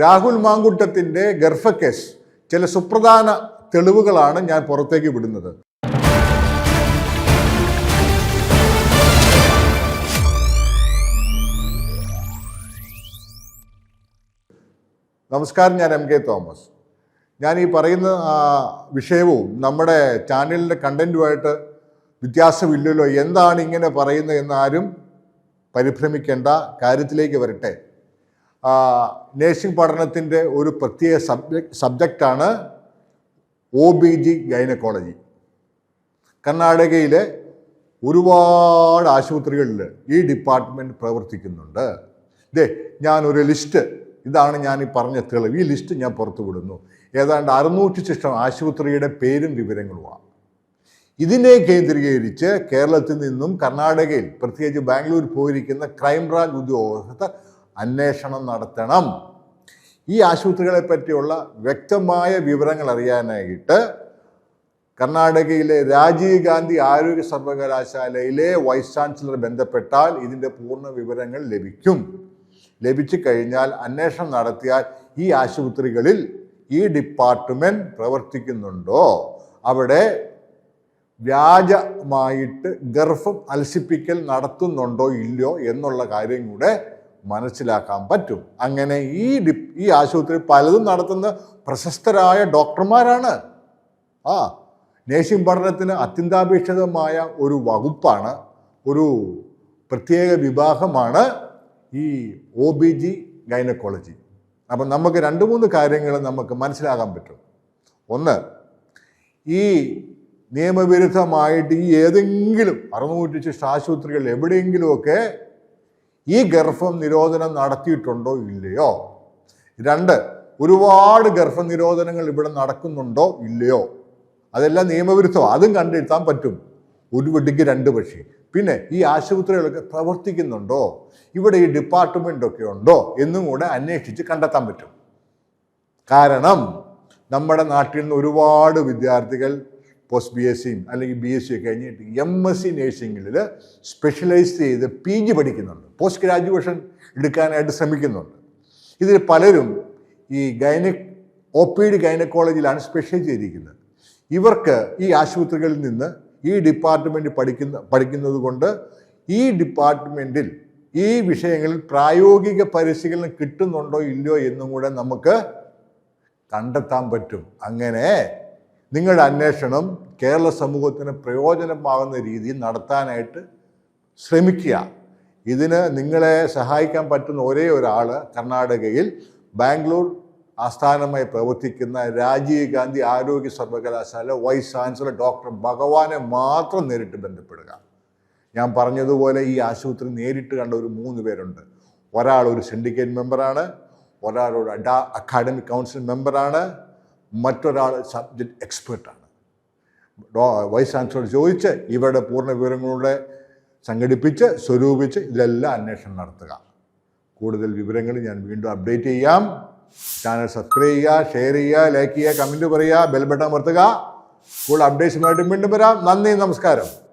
Rahul മാങ്കുട്ടത്തിന്റെ case ചില സുപ്രധാന തെളിവുകളാണ് ഞാൻ പുറത്തേക്ക് വിടുന്നത്. നമസ്കാരം ഞാൻ എം കെ തോമസ്. ഞാൻ ഈ പറയുന്ന വിഷയവും നമ്മുടെ ചാനലിന്റെ കണ്ടന്റുമായിട്ട് വ്യത്യാസമില്ലല്ലോ. എന്താണ് ഇങ്ങനെ പറയുന്നത് എന്നാരും പരിഭ്രമിക്കേണ്ട കാര്യത്തിലേക്ക് വരട്ടെ. നേഴ്സിംഗ് പഠനത്തിന്റെ ഒരു പ്രത്യേക സബ്ജക്ട് സബ്ജക്റ്റാണ് ഒ ബി ജി ഗൈനക്കോളജി. കർണാടകയിലെ ഒരുപാട് ആശുപത്രികളിൽ ഈ ഡിപ്പാർട്ട്മെന്റ് പ്രവർത്തിക്കുന്നുണ്ട്. ഇതേ ഞാനൊരു ലിസ്റ്റ് ഇതാണ് ഞാൻ ഈ പറഞ്ഞ തെളിവ് ഈ ലിസ്റ്റ് ഞാൻ പുറത്തുവിടുന്നു. ഏതാണ്ട് അറുന്നൂറ്റി ശിഷ്ടം ആശുപത്രിയുടെ പേരും വിവരങ്ങളുമാണ്. ഇതിനെ കേന്ദ്രീകരിച്ച് കേരളത്തിൽ നിന്നും കർണാടകയിൽ പ്രത്യേകിച്ച് ബാംഗ്ലൂർ പോയിരിക്കുന്ന ക്രൈംബ്രാഞ്ച് ഉദ്യോഗസ്ഥർ അന്വേഷണം നടത്തണം. ഈ ആശുപത്രികളെ പറ്റിയുള്ള വ്യക്തമായ വിവരങ്ങൾ അറിയാനായിട്ട് കർണാടകയിലെ രാജീവ് ഗാന്ധി ആരോഗ്യ സർവകലാശാലയിലെ വൈസ് ചാൻസലർ ബന്ധപ്പെട്ടാൽ ഇതിന്റെ പൂർണ വിവരങ്ങൾ ലഭിക്കും. ലഭിച്ചു കഴിഞ്ഞാൽ അന്വേഷണം നടത്തിയാൽ ഈ ആശുപത്രികളിൽ ഈ ഡിപ്പാർട്ട്മെന്റ് പ്രവർത്തിക്കുന്നുണ്ടോ? അവിടെ വ്യാജമായിട്ട് ഗർഭം അലസിപ്പിക്കൽ നടത്തുന്നുണ്ടോ ഇല്ലയോ എന്നുള്ള കാര്യം കൂടെ മനസ്സിലാക്കാൻ പറ്റും. അങ്ങനെ ഈ ഈ ആശുപത്രി പലതും നടത്തുന്ന പ്രശസ്തരായ ഡോക്ടർമാരാണ്. ആ നേഴ്സിംഗ് പഠനത്തിന് അത്യന്താപേക്ഷിതമായ ഒരു വകുപ്പാണ് ഒരു പ്രത്യേക വിഭാഗമാണ് ഈ ഒ ബി ജി ഗൈനക്കോളജി. അപ്പം നമുക്ക് രണ്ട് മൂന്ന് കാര്യങ്ങൾ നമുക്ക് മനസ്സിലാക്കാൻ പറ്റും. ഒന്ന് ഈ നിയമവിരുദ്ധമായിട്ട് ഈ ഏതെങ്കിലും അറുന്നൂറ്റി ആശുപത്രികൾ എവിടെയെങ്കിലുമൊക്കെ ഈ ഗർഭം നിരോധനം നടത്തിയിട്ടുണ്ടോ ഇല്ലയോ? രണ്ട് ഒരുപാട് ഗർഭനിരോധനങ്ങൾ ഇവിടെ നടക്കുന്നുണ്ടോ ഇല്ലയോ? അതെല്ലാം നിയമവിരുദ്ധമാണ് അതും കണ്ടെത്താൻ പറ്റും. ഒരു വെടിക്ക് രണ്ട് പക്ഷി. പിന്നെ ഈ ആശുപത്രികളൊക്കെ പ്രവർത്തിക്കുന്നുണ്ടോ? ഇവിടെ ഈ ഡിപ്പാർട്ട്മെന്റൊക്കെ ഉണ്ടോ എന്നും കൂടെ അന്വേഷിച്ച് കണ്ടെത്താൻ പറ്റും. കാരണം നമ്മുടെ നാട്ടിൽ നിന്ന് ഒരുപാട് വിദ്യാർത്ഥികൾ പോസ്റ്റ് ബി എസ് സിയും അല്ലെങ്കിൽ ബി എസ് സി കഴിഞ്ഞിട്ട് എം എസ് സി നേഴ്സിങ്ങിൽ സ്പെഷ്യലൈസ് ചെയ്ത് പി ജി പഠിക്കുന്നുണ്ട്. പോസ്റ്റ് ഗ്രാജുവേഷൻ എടുക്കാനായിട്ട് ശ്രമിക്കുന്നുണ്ട്. ഇതിൽ പലരും ഈ ഗൈന ഒ പി ഡി ഗൈനക്കോളജിയിലാണ് സ്പെഷ്യലൈസ് ചെയ്തിരിക്കുന്നത്. ഇവർക്ക് ഈ ആശുപത്രികളിൽ നിന്ന് ഈ ഡിപ്പാർട്ട്മെന്റ് പഠിക്കുന്ന പഠിക്കുന്നത് കൊണ്ട് ഈ ഡിപ്പാർട്ട്മെന്റിൽ ഈ വിഷയങ്ങളിൽ പ്രായോഗിക പരിശീലനം കിട്ടുന്നുണ്ടോ ഇല്ലയോ എന്നും കൂടെ നമുക്ക് കണ്ടെത്താൻ പറ്റും. അങ്ങനെ നിങ്ങളുടെ അന്വേഷണം കേരള സമൂഹത്തിന് പ്രയോജനമാകുന്ന രീതിയിൽ നടത്താനായിട്ട് ശ്രമിക്കുക. ഇതിന് നിങ്ങളെ സഹായിക്കാൻ പറ്റുന്ന ഒരേ ഒരാൾ കർണാടകയിൽ ബാംഗ്ലൂർ ആസ്ഥാനമായി പ്രവർത്തിക്കുന്ന രാജീവ് ഗാന്ധി ആരോഗ്യ സർവകലാശാല വൈസ് ചാൻസലർ ഡോക്ടർ ഭഗവാനെ മാത്രം നേരിട്ട് ബന്ധപ്പെടുക. ഞാൻ പറഞ്ഞതുപോലെ ഈ ആശുപത്രി നേരിട്ട് കണ്ട ഒരു മൂന്ന് പേരുണ്ട്. ഒരാൾ ഒരു സിൻഡിക്കേറ്റ് മെമ്പറാണ് ഒരാൾ ഒരു അഡാ അക്കാഡമിക് കൗൺസിൽ മെമ്പറാണ് മറ്റൊരാൾ സബ്ജക്റ്റ് എക്സ്പേർട്ടാണ് വൈസ് ചാൻസലർ ചോദിച്ച് ഇവരുടെ പൂർണ വിവരങ്ങളുടെ സംഘടിപ്പിച്ച് സ്വരൂപിച്ച് ഇതിലെല്ലാം അന്വേഷണം നടത്തുക. കൂടുതൽ വിവരങ്ങൾ ഞാൻ വീണ്ടും അപ്ഡേറ്റ് ചെയ്യാം. ചാനൽ സബ്സ്ക്രൈബ് ചെയ്യുക ഷെയർ ചെയ്യുക ലൈക്ക് ചെയ്യുക കമന്റ് പറയുക ബെൽ ബട്ടൺ അമർത്തുക. കൂടുതൽ അപ്ഡേറ്റ്സുമായിട്ട് വീണ്ടും വരാം. നന്ദി നമസ്കാരം.